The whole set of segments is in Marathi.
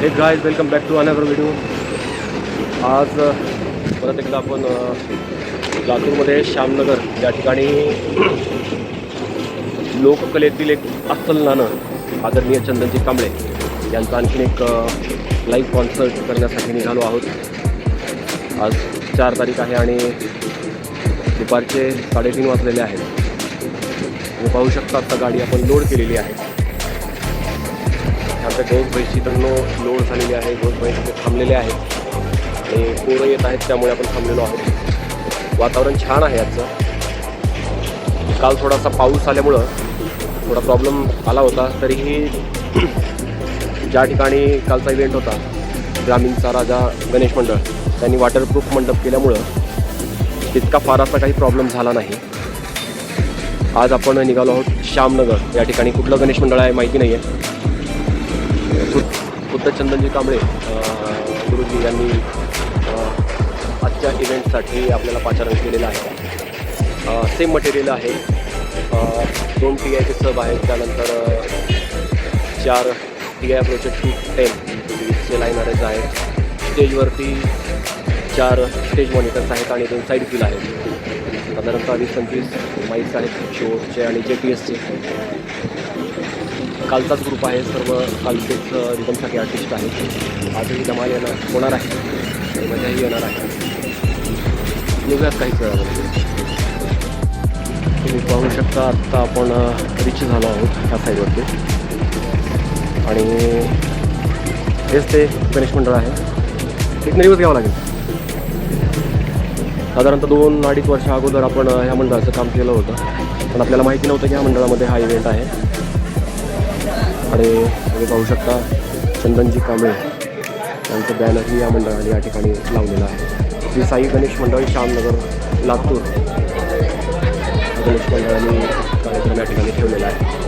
Hey guys welcome back to another video आज परत एकदा आपण लातूरमध्ये श्यामनगर या ठिकाणी लोककलेतील एक अस्सल नाणं आदरणीय चंदनजी कांबळे यांचा आणखीन एक लाईव्ह कॉन्सर्ट करण्यासाठी निघालो आहोत. आज चार तारीख आहे आणि दुपारचे साडेतीन वाजलेले आहेत. तुम्ही पाहू शकता आता गाडी आपण लोड केलेली आहे. आमच्या दोन पैशी तर नो लोड झालेली आहे दोन पैसे थांबलेले आहेत. आणि पोरं येत आहेत त्यामुळे आपण थांबलेलो आहोत. वातावरण छान आहे आजचं. काल थोडासा पाऊस आल्यामुळं थोडा प्रॉब्लेम आला होता. तरीही ज्या ठिकाणी कालचा इव्हेंट होता ग्रामीणचा राजा गणेश मंडळ त्यांनी वॉटरप्रूफ मंडप केल्यामुळं तितका फार असा काही प्रॉब्लेम झाला नाही. आज आपण निघालो आहोत श्यामनगर. या ठिकाणी कुठलं गणेश मंडळ आहे माहिती नाही आहे खुद्द चंदनजी कांबळे गुरुजी यांनी आजच्या इव्हेंटसाठी आपल्याला पाचारण केलेलं आहे. सेम मटेरियल आहे. दोन टी आयचे सब आहेत त्यानंतर चार T I project two ten line लाईनरच आहेत. स्टेजवरती चार स्टेज मॉनिटर्स आहेत आणि दोन साईड फील आहेत. साधारणतः वीस पंचवीस माईक्स आहेत शोचे आणि जे टी एसचे कालचाच ग्रुप आहे सर्व कालचेच रिदमसाठी आर्टिस्ट आहेत. आजही धमाल येणार होणार आहे. मजाही येणार आहे. निघूयात काही वेळामध्ये तुम्ही पाहू शकता आत्ता आपण रिच झालो आहोत ह्या साईडवरती आणि हेच ते गणेश मंडळ आहे. एक दिवस घ्यावं लागेल. साधारणतः दोन अडीच वर्षा अगोदर आपण ह्या मंडळाचं काम केलं होतं. पण आपल्याला माहिती नव्हतं की ह्या मंडळामध्ये हा इव्हेंट आहे. आणि तुम्ही पाहू शकता चंदनजी कांबळे यांचं बॅनरही या मंडळाने या ठिकाणी लावलेलं आहे. श्री साई गणेश मंडळ श्यामनगर लातूर गणेश मंडळाने कार्यक्रम या ठिकाणी ठेवलेला आहे.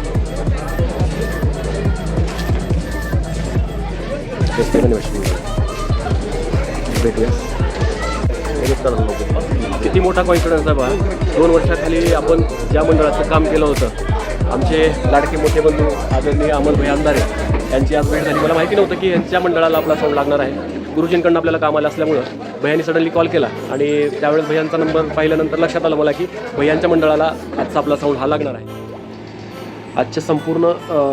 किती मोठा कॉन्फिडन्स आहे बा? दोन वर्षाखाली आपण ज्या मंडळाचं काम केलं होतं आमचे लाडके मोठे बंधू आदरणीय अमल भाई अंधारे यांची आज भेट झाली. मला माहिती नव्हतं की यांच्या मंडळाला आपला साऊंड लागणार आहे. गुरुजींकडनं आपल्याला कामाला असल्यामुळं भैयानी सडनली कॉल केला. आणि त्यावेळेस भैयांचा नंबर पाहिल्यानंतर लक्षात आलं मला की भैयांच्या मंडळाला आजचा आपला साऊंड हा लागणार आहे. आजच्या संपूर्ण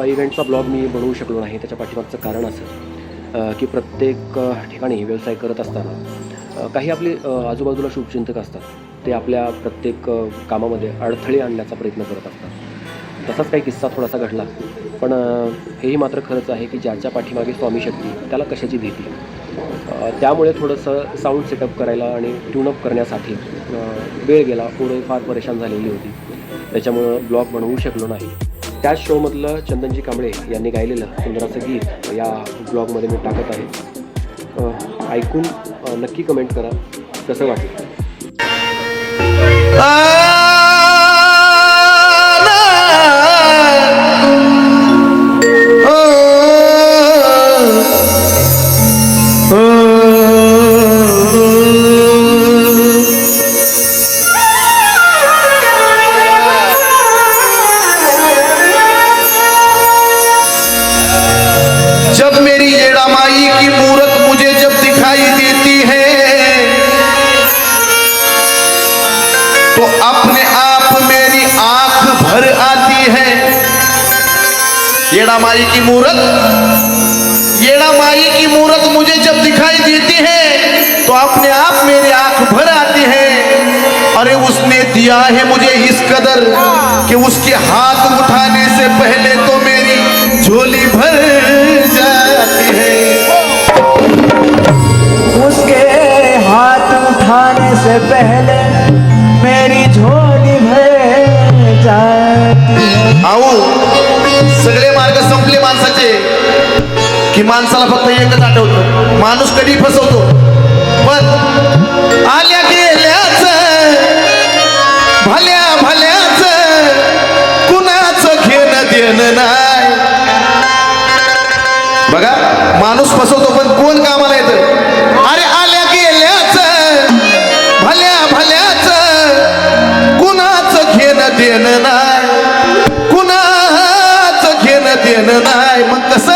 इव्हेंटचा ब्लॉग मी बनवू शकलो नाही. त्याच्या पाठीमागचं कारण असं की प्रत्येक ठिकाणी व्यवसाय करत असताना काही आपले आजूबाजूला शुभचिंतक असतात. ते आपल्या प्रत्येक कामामध्ये अडथळे आणण्याचा प्रयत्न करत असतात. तसाच काही किस्सा थोडासा घडला. पण हेही मात्र खरंच आहे की ज्याच्या पाठीमागे स्वामी शक्ती त्याला कशाची भीती? त्यामुळे थोडंसं साऊंड सेटअप करायला आणि ट्यूनअप करण्यासाठी वेळ गेला. पुढे फार परेशान झालेली होती. त्याच्यामुळं ब्लॉग बनवू शकलो नाही. त्याच शोमधलं चंदनजी कांबळे यांनी गायलेलं सुंदराचं गीत या ब्लॉगमध्ये मी टाकत आहे. ऐकून नक्की कमेंट करा. कसं वाटेल? तो अपने आप मेरी आँख भर आती है। येड़ा माई की मूरत, येड़ा माई की मूरत मुझे जब दिखाई देती है तो अपने आप मेरी आँख भर आती है। अरे उसने दिया है मुझे इस कदर कि उसके हाथ उठाने से पहले तो मेरी झोली भर जाती है। उसके हाथ उठाने से पहले आऊ सगळे मार्ग संपले माणसाचे. की माणसाला फक्त एकच आठवतो माणूस कधी फसवतो. पण आल्या मग कस?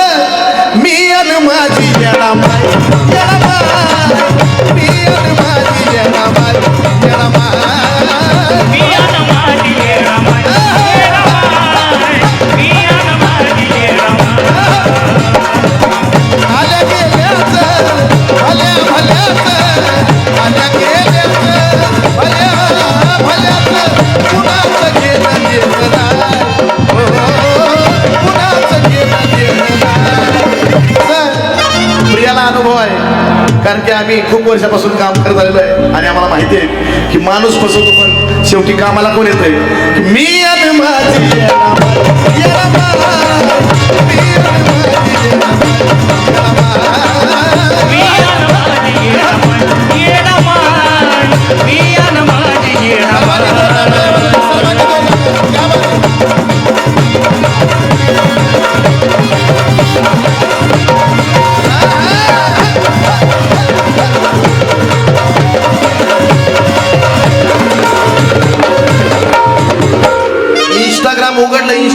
मी आणि माझी याला माय कारण की आम्ही खूप वर्षापासून काम करत आलेलो आहे. आणि आम्हाला माहिती आहे की माणूस फसवतो पण शेवटी कामाला कोण येत की मी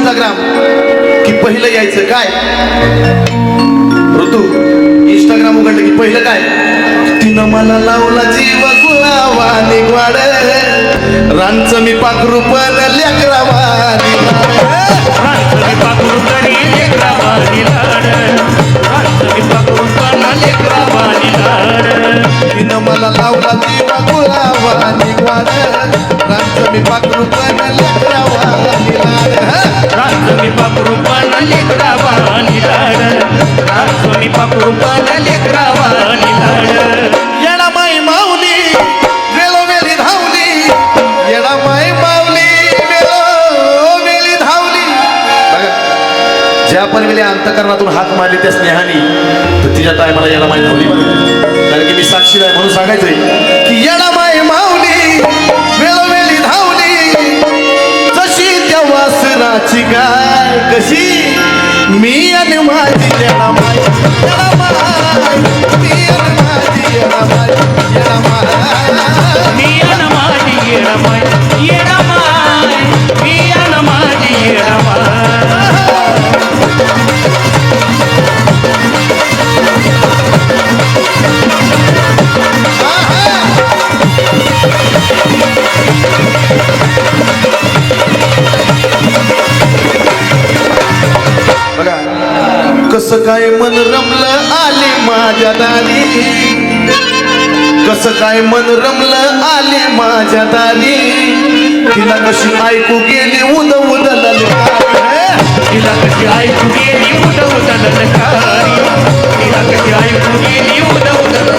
इंस्टाग्राम की पहिलं यायचं काय? ऋतू इंस्टाग्राम उघडलं की पहिलं काय? तिनं मला लावला जीव गुलावा निगवाड. रांच मी पाखरू पण लेकरावा निगवाड. तिनं मला लावला जीव गुलावा निगवाड. रांचं मी पाखरू पण लेकरावा. येडामाई माऊली वेळोवेळी धावली. येडामाई माऊली वेळोवेळी धावली. बघा ज्या पण वेळी अंतकरणातून हाक मारली त्या स्नेहानी तर तिच्या टायमाला येडामाई धावली. कारण की मी साक्षी आहे म्हणून सांगायचंय की येडामाई माऊली वेळोवेळी धावली. जशी त्या वासनाची गाय कशी मी आणि माझी येडामाई येडामाई कसं काय मन रमलं आली माझ्या दारी? कसं काय मन रमलं आली माझ्या दारी? तिला कशी ऐकू गेली उद उदल तिला कशी ऐकू गेली उद उदल तिला कशी ऐकू गेली उद उदल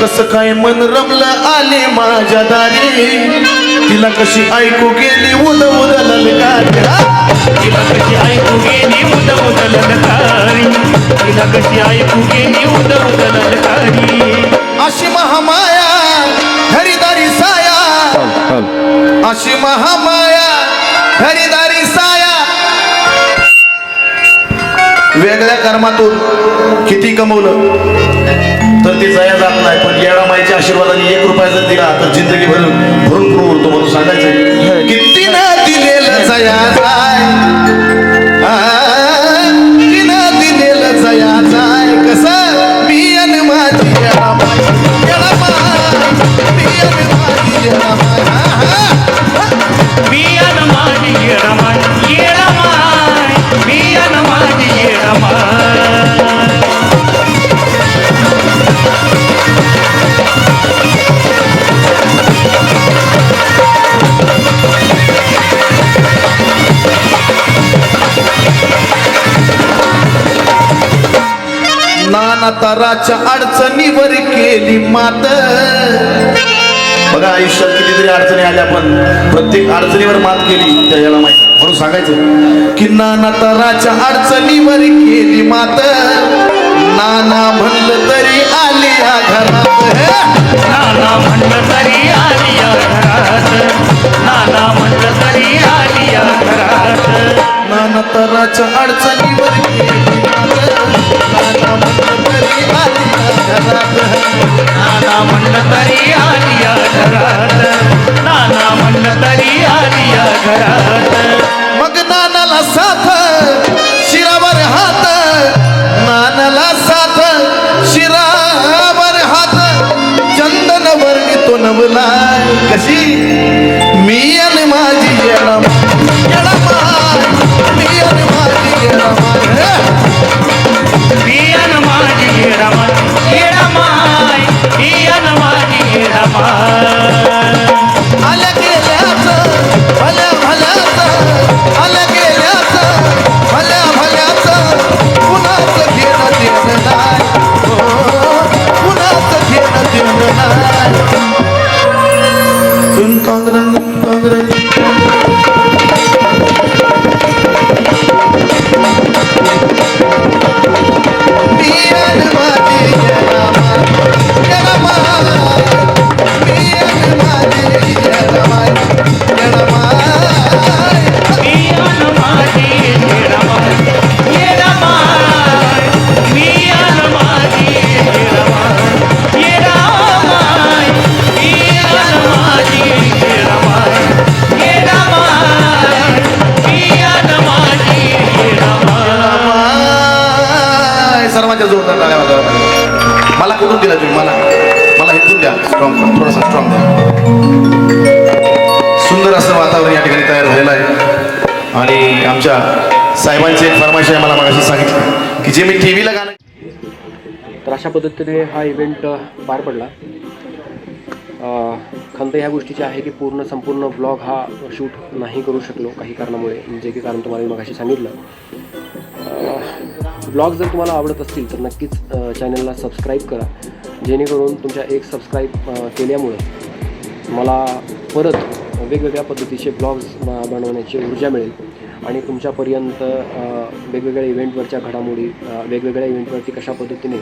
कसं काय मन रमलं आले माझ्या दारी? तिला कशी ऐकू गेली? उद उदल तिला कशी ऐकू गेली? उद उदल तिला कशी ऐकू गेली? उद उदल अशी महामाया हरिदारी साया. अशी महामाया हरिदारी साया. वेगळ्या कर्मातून किती कमवलं? तर ते जया जात नाही पण येडामाईच्या आशीर्वादाने एक रुपया जर दिला तर जिंदगी भरून भरून भरून उरतो म्हणून सांगायचं किती ना दिलेलं जया जाय. आ, तिनं दिलेलं जया जाय. कसं मी आणि माझी येडामाई येडामाई नाना ताराच्या अडचणीवर केली मात. बघा आयुष्यात कितीतरी अडचणी आल्या पण प्रत्येक अडचणीवर मात केली त्या याला माहिती म्हणून सांगायचं की नाना ताराच्या अडचणीवर केली मात. नाना म्हणलं तरी आली या घरात. नाना म्हणलं तरी आली या घरात. नाना म्हणलं तरी आली या घरात. नाना ताराच्या अडचणीवर केली घरात नाना म्हणलं तरी आली या घरात नाना म्हणलं तरी आली या घरात. मग नानाला साथ माझी साहेबांची मला मागाशी सांगितलं की जे मी टी व्हीला गाणं तर अशा पद्धतीने हा इव्हेंट पार पडला. खंत ह्या गोष्टीची आहे की पूर्ण संपूर्ण ब्लॉग हा शूट नाही करू शकलो काही कारणामुळे जे की कारण तुम्हाला मी मगाशी सांगितलं. ब्लॉग जर तुम्हाला आवडत असतील तर नक्कीच चॅनलला सबस्क्राईब करा. जेणेकरून तुमच्या एक सबस्क्राईब केल्यामुळे मला परत वेगवेगळ्या पद्धतीचे ब्लॉग्स बनवण्याची ऊर्जा मिळेल. आणि तुमच्यापर्यंत वेगवेगळ्या इव्हेंटवरच्या घडामोडी वेगवेगळ्या इव्हेंटवरती कशा पद्धतीने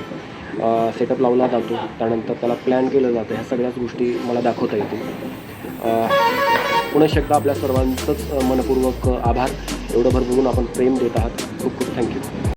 सेटअप लावला जातो त्यानंतर त्याला प्लॅन केलं जातं ह्या सगळ्याच गोष्टी मला दाखवता येतील. पुन्हा पुनश्च एकदा आपल्या सर्वांचंच मनपूर्वक आभार. एवढं भर बघून आपण प्रेम देत आहात. खूप खूप थँक्यू